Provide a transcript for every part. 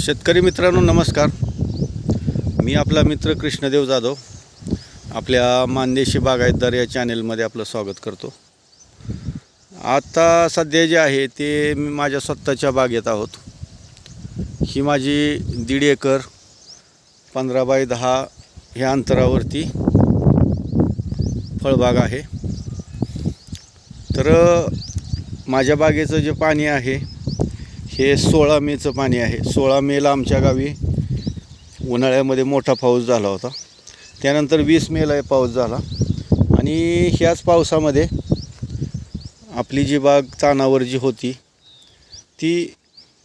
शेतकरी मित्रांनो नमस्कार. मी आपला मित्र कृष्णदेव जाधव आपल्या मानदेशी बागायतदार या चॅनेलमध्ये आपलं स्वागत करतो. आता सध्या जे आहे ते मी माझ्या स्वतःच्या बागेत आहोत. ही माझी दीड एकर पंधरा बाय दहा ह्या अंतरावरती फळबाग आहे. तर माझ्या बागेचं जे पाणी आहे हे सोळा मेचं पाणी आहे. सोळा मेला आमच्या गावी उन्हाळ्यामध्ये मोठा पाऊस झाला होता. त्यानंतर वीस मेला पाऊस झाला. आणि ह्याच पावसामध्ये आपली जी बाग तानावर जी होती ती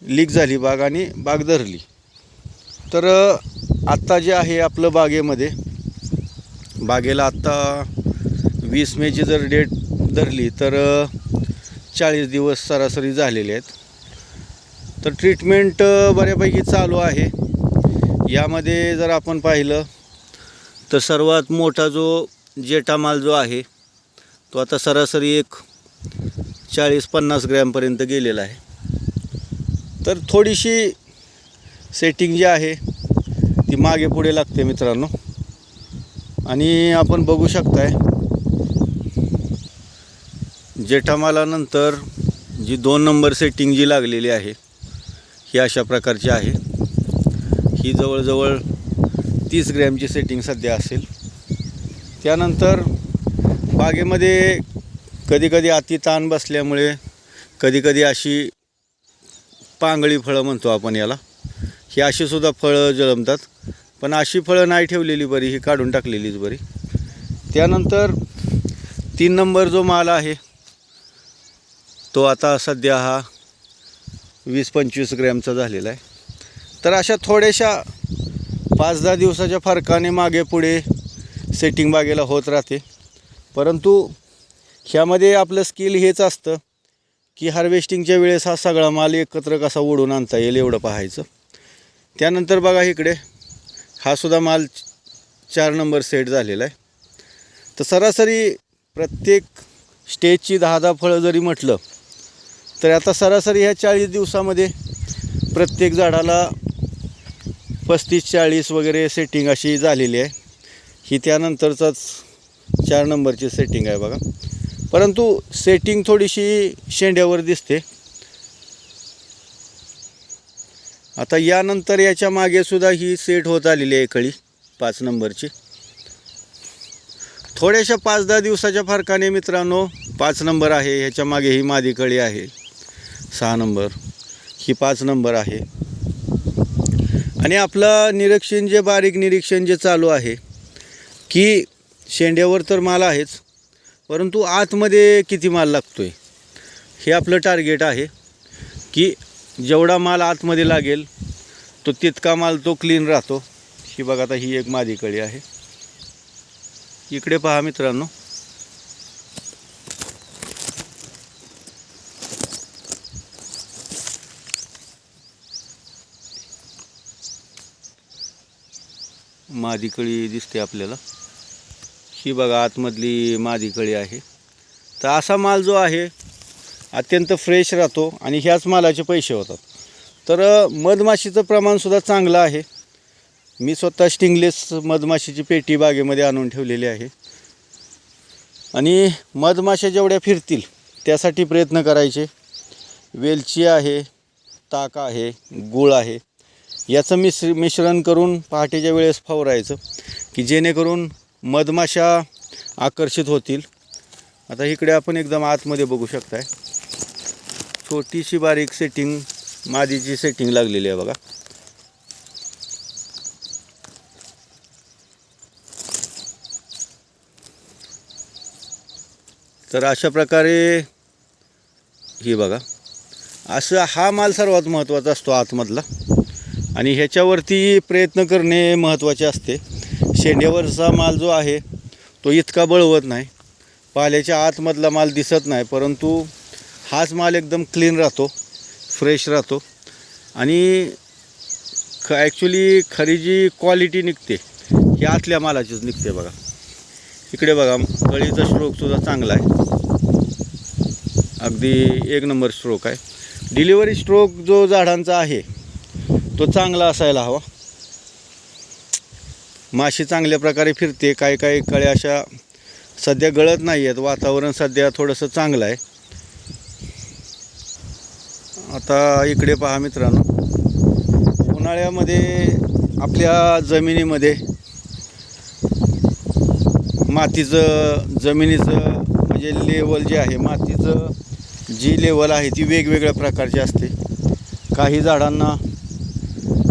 लीक झाली बाग आणि बाग धरली. तर आत्ता जे आहे आपलं बागेमध्ये बागेला आत्ता वीस मेची जर डेट धरली तर चाळीस दिवस सरासरी झालेले आहेत. तर ट्रीटमेंट बऱ्यापैकी चालू आहे. यामध्ये जर आपण पाहिलं तर सर्वात मोठा जो जेटा माल जो आहे तो आता सरासरी एक चाळीस पन्नास ग्रॅमपर्यंत गेलेला आहे. तर थोडीशी सेटिंग जी आहे ती मागे पुढे लागते मित्रांनो. आणि आपण बघू शकताय जेठामालानंतर जी दोन नंबर सेटिंग जी लागलेली आहे ही अशा प्रकारची आहे. ही जवळजवळ तीस ग्रॅमची सेटिंग सध्या असेल. त्यानंतर बागेमध्ये कधीकधी अति ताण बसल्यामुळे कधीकधी अशी पांगळी फळं म्हणतो आपण याला. ही अशीसुद्धा फळं जळमतात. पण अशी फळं नाही ठेवलेली बरी ही काढून टाकलेलीच बरी. त्यानंतर तीन नंबर जो माल आहे तो आता सध्या हा वीस पंचवीस ग्रॅमचा झालेला आहे. तर अशा थोड्याशा पाच दहा दिवसाच्या फरकाने मागे पुढे सेटिंग बागेला होत राहते. परंतु ह्यामध्ये आपलं स्किल हेच असतं की हार्वेस्टिंगच्या वेळेस हा सगळा माल एकत्र कसा ओढून आणता येईल एवढं पाहायचं. त्यानंतर बघा इकडे हा सुद्धा माल चार नंबर सेट झालेला आहे. तर सरासरी प्रत्येक स्टेजची दहा दहा फळं जरी म्हटलं तर आता सरासरी ह्या चाळीस दिवसामध्ये प्रत्येक झाडाला पस्तीस चाळीस वगैरे सेटिंग अशी झालेली आहे. ही त्यानंतरचाच चार नंबरची सेटिंग आहे बघा. परंतु सेटिंग थोडीशी शेंड्यावर दिसते. आता यानंतर याच्या मागे सुद्धा ही सेट होत आलेली आहे कळी पाच नंबरची. थोड्याशा पाच दहा दिवसाच्या फरकाने मित्रांनो पाच नंबर आहे ह्याच्या मागे ही मादी कळी आहे. सहा नंबर. ही पाच नंबर आहे. आणि आपलं निरीक्षण जे बारीक निरीक्षण जे चालू आहे की शेंड्यावर तर माल आहेच परंतु आतमध्ये किती माल लागतो आहे हे आपलं टार्गेट आहे की जेवढा माल आतमध्ये लागेल तो तितका माल तो क्लीन राहतो. ही बघा आता ही एक मादी कळी आहे. इकडे पहा मित्रांनो. मादी कळी दिसते आपल्याला. ही बघा आतमधली मादी कळी आहे. तर असा माल जो आहे अत्यंत फ्रेश राहतो आणि ह्याच मालाचे पैसे होतात. तर मधमाशीचं प्रमाणसुद्धा चांगलं आहे. मी स्वतः स्टिंगलेस मधमाशीची पेटी बागेमध्ये आणून ठेवलेली आहे. आणि मधमाशा जेवढ्या फिरतील त्यासाठी प्रयत्न करायचे. वेलची आहे ताक आहे गुळ आहे. याचं मिश्र मिश्रण करून पहाटेच्या वेळेस फवारायचं की जेणेकरून मधमाशा आकर्षित होतील. आता इकडे आपण एकदम आतमध्ये बघू शकताय. छोटीशी बारीक सेटिंग मादीची सेटिंग लागलेली आहे बघा. तर अशा प्रकारे ही बघा. असं हा माल सर्वात महत्त्वाचा असतो आतमधला. आणि ह्याच्यावरती प्रयत्न करणे महत्त्वाचे असते. शेंड्यावरचा माल जो आहे तो इतका बळवत नाही. पाल्याच्या आतमधला माल दिसत नाही परंतु हाच माल एकदम क्लीन राहतो फ्रेश राहतो. आणि ख ॲक्च्युली खरी जी क्वालिटी निघते. ही आतल्या मालाचीच निघते बघा. इकडे बघा कळीचा स्ट्रोकसुद्धा चांगला आहे. अगदी एक नंबर स्ट्रोक आहे. डिलिव्हरी स्ट्रोक जो झाडांचा आहे तो चांगला असायला हवा. माशी चांगल्या प्रकारे फिरते काही काही कळ्या अशा सध्या गळत नाही आहेत वातावरण सध्या थोडंसं चांगलं आहे. आता इकडे पहा मित्रांनो. उन्हाळ्यामध्ये आपल्या जमिनीमध्ये मातीचं जमिनीचं म्हणजे लेवल जे आहे मातीचं जी लेवल आहे ती वेगवेगळ्या प्रकारची असते. काही झाडांना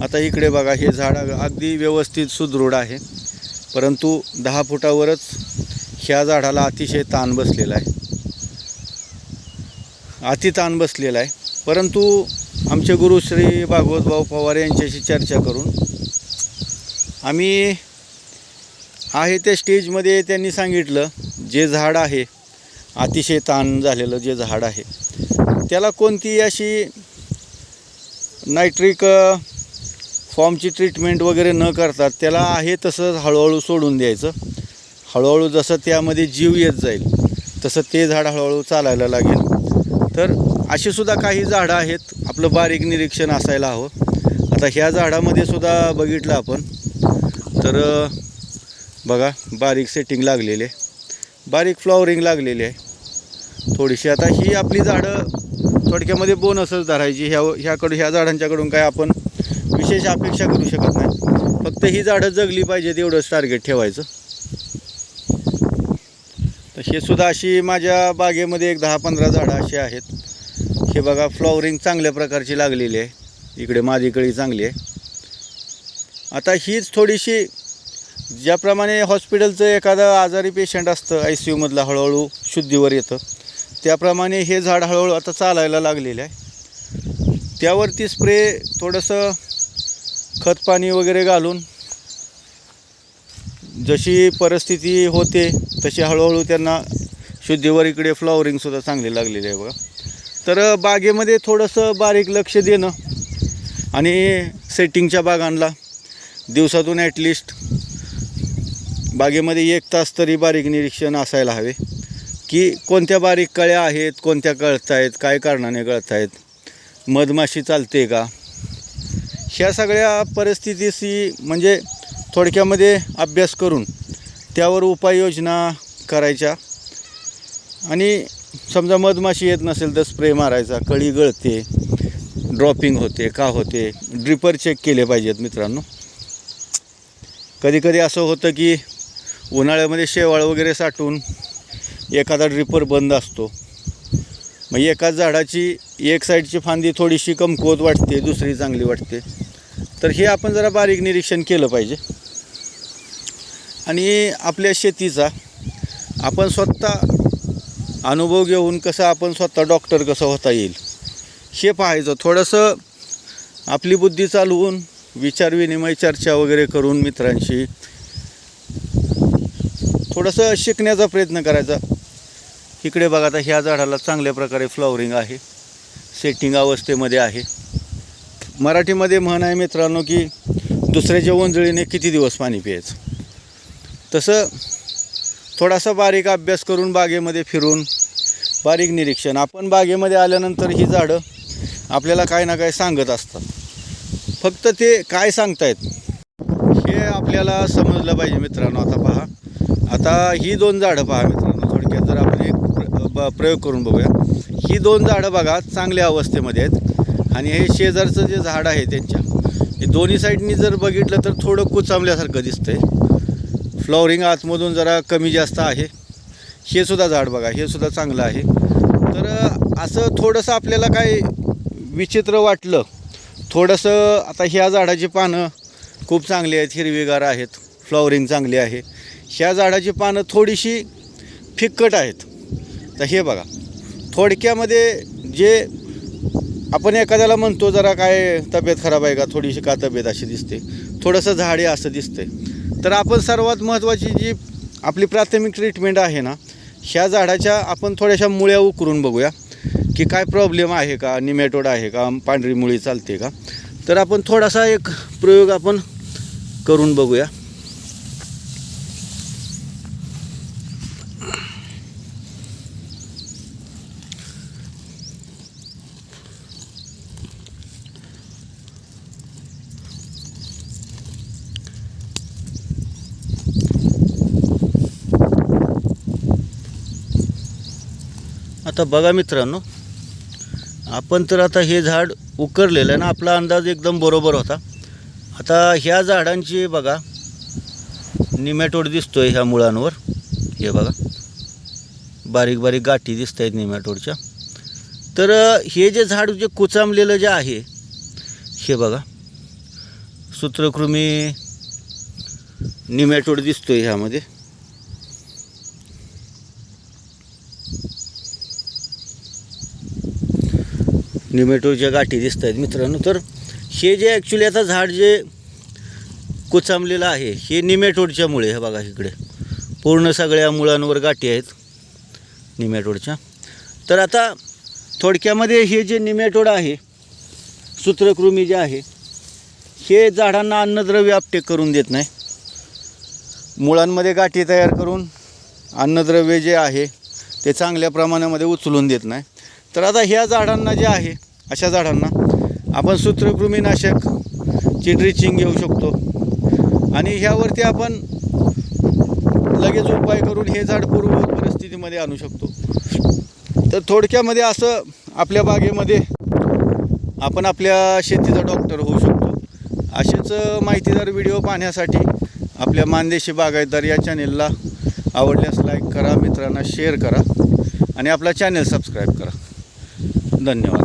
आता इकडे बघा हे झाड अगदी व्यवस्थित सुदृढ आहे. परंतु दहा फुटावरच ह्या झाडाला अतिशय ताण बसलेला आहे. अति ताण बसलेला आहे. परंतु आमचे गुरु श्री भागवतभाऊ पवार यांच्याशी चर्चा करून आम्ही आहे त्या स्टेजमध्ये त्यांनी सांगितलं जे झाड आहे अतिशय ताण झालेलं जे झाड आहे त्याला कोणती अशी नायट्रिक फॉर्मची ट्रीटमेंट वगैरे न करता त्याला आहे तसं हळूहळू सोडून द्यायचं. हळूहळू जसं त्यामध्ये जीव येत जाईल तसं ते झाड हळूहळू चालायला लागेल. तर अशी सुद्धा काही झाडं आहेत आपलं बारीक निरीक्षण असायला हवं. आता ह्या झाडामध्ये सुद्धा बघितलं आपण. तर बघा बारीक सेटिंग लागलेली आहे. बारीक फ्लॉवरिंग लागलेली आहे. थोडीशी आता ही आपली झाडं थोडक्यामध्ये बोनसच धरायची. ह्या ह्याकडून ह्या झाडांच्याकडून काय आपण विशेष अपेक्षा करू शकत नाही. फक्त ही झाडं जगली पाहिजेत एवढंच टार्गेट ठेवायचं. तर हे सुद्धा अशी माझ्या बागेमध्ये एक दहा पंधरा झाडं अशी आहेत. हे बघा फ्लॉवरिंग चांगल्या प्रकारची लागलेली आहे. इकडे माझी कळी चांगली आहे. आता हीच थोडीशी ज्याप्रमाणे हॉस्पिटलचं एखादं आजारी पेशंट असतं आय सी यूमधलं हळूहळू शुद्धीवर येतं. त्याप्रमाणे हे झाड हळूहळू आता चालायला लागलेलं आहे. त्यावरती स्प्रे थोडंसं खतपाणी वगैरे घालून जशी परिस्थिती होते तशी हळूहळू त्यांना शुद्धीवर इकडे फ्लॉवरिंगसुद्धा चांगली लागलेली आहे बघा. तर बागेमध्ये थोडंसं बारीक लक्ष देणं आणि सेटिंगच्या बागांना दिवसातून ॲटलिस्ट बागेमध्ये एक तास तरी बारीक निरीक्षण असायला हवे की कोणत्या बारीक कळ्या आहेत कोणत्या गळत आहेत काय कारणाने गळत आहेत मधमाशी चालते का? ह्या सगळ्या परिस्थितीशी म्हणजे थोडक्यामध्ये अभ्यास करून त्यावर उपाययोजना करायच्या. आणि समजा मधमाशी येत नसेल तर स्प्रे मारायचा कळी गळते ड्रॉपिंग होते का होते ड्रिपर चेक केले पाहिजेत मित्रांनो. कधीकधी असं होतं की उन्हाळ्यामध्ये शेवाळ वगैरे साठून एखादा ड्रिपर बंद असतो. मग एकाच झाडाची एक साईडची फांदी थोडीशी कमकुवत वाटते दुसरी चांगली वाटते. तर हे आपण जरा बारीक निरीक्षण केलं पाहिजे. आणि आपल्या शेतीचा आपण स्वतः अनुभव घेऊन कसं आपण स्वतः डॉक्टर कसं होता येईल हे पाहायचं. थोडंसं आपली बुद्धी चालवून विचारविनिमय चर्चा वगैरे करून मित्रांशी थोडंसं शिकण्याचा प्रयत्न करायचा. इकडे बघा आता ह्या झाडाला चांगल्या प्रकारे फ्लॉवरिंग आहे. सेटिंग अवस्थेमध्ये आहे. मराठीमध्ये म्हण आहे मित्रांनो की दुसऱ्याच्या वंजळीने किती दिवस पाणी प्यायचं? तसं थोडासा बारीक अभ्यास करून बागेमध्ये फिरून बारीक निरीक्षण. आपण बागेमध्ये आल्यानंतर ही झाडं आपल्याला काय ना काय सांगत असतात. फक्त ते काय सांगतायत हे आपल्याला समजलं पाहिजे मित्रांनो. आता पहा. आता ही दोन झाडं पहा मित्रांनो. थोडक्यात जर आपण एक ब- प्रयोग करून बघूया. ही दोन झाडं बघा चांगल्या अवस्थेमध्ये आहेत. आणि हे शेजारचं जे झाड आहे त्यांच्या हे दोन्ही साईडनी जर बघितलं तर थोडं कुचामल्यासारखं दिसतंय. फ्लॉवरिंग आतमधून जरा कमी जास्त आहे. हे सुद्धा झाड बघा हे सुद्धा चांगलं आहे. तर असं थोडंसं आपल्याला काय विचित्र वाटलं थोडंसं आता ह्या झाडाची पानं खूप चांगली आहेत हिरवीगार आहेत फ्लॉवरिंग चांगली आहे. ह्या झाडाची पानं थोडीशी फिक्कट आहेत. तर हे बघा थोडक्यामध्ये जे आपण एखाद्याला म्हणतो जरा काय तब्येत खराब आहे का? थोडीशी का तब्येत अशी दिसते? थोडंसं झाडे असं दिसते तर आपण सर्वात महत्त्वाची जी आपली प्राथमिक ट्रीटमेंट आहे ना ह्या झाडाच्या आपण थोड्याशा मुळ्या उकरून बघूया की काय प्रॉब्लेम आहे का? निमॅटोड आहे का? पांढरी मुळी चालते का? तर आपण थोडासा एक प्रयोग आपण करून बघूया. आता बघा मित्रांनो आपण तर आता हे झाड उकरलेलं आहे ना आपला अंदाज एकदम बरोबर होता. आता ह्या झाडांची बघा निमॅटोड दिसतो आहे ह्या मुळांवर. हे बघा बारीक बारीक गाठी दिसत आहेत निमॅटोडच्या. तर हे जे झाड जे कुचामलेलं जे आहे हे बघा सूत्रकृमी निमॅटोड दिसतो आहे ह्यामध्ये. निमेटोच्या गाठी दिसत आहेत मित्रांनो. तर हे जे ॲक्च्युली आता झाड जे कुचामलेलं आहे हे निमेटोडच्यामुळे हे बघा इकडे. पूर्ण सगळ्या मुळांवर गाठी आहेत निमॅटोडच्या. तर आता थोडक्यामध्ये हे जे निमेटोड आहे सूत्रकृमी जे आहे हे झाडांना अन्नद्रव्य अपटेक करून देत नाही. मुळांमध्ये गाठी तयार करून अन्नद्रव्य जे आहे ते चांगल्या प्रमाणामध्ये उचलून देत नाही. तर आता ह्या झाडांना जे आहे अशा झाडांना आपण सूत्रकृमीनाशक ची ड्रिचिंग घेऊ शकतो. आणि ह्यावरती आपण लगेच उपाय करून हे झाड पूर्व परिस्थितीमध्ये आणू शकतो. तर थोडक्यामध्ये असं आपल्या बागेमध्ये आपण आपल्या शेतीचा डॉक्टर होऊ शकतो. असेच माहितीदार व्हिडिओ पाहण्यासाठी आपल्या मानदेशी बागायतदार या चॅनेलला आवडल्यास लाईक करा मित्रांना शेअर करा आणि आपला चॅनेल सबस्क्राईब करा. धन्यवाद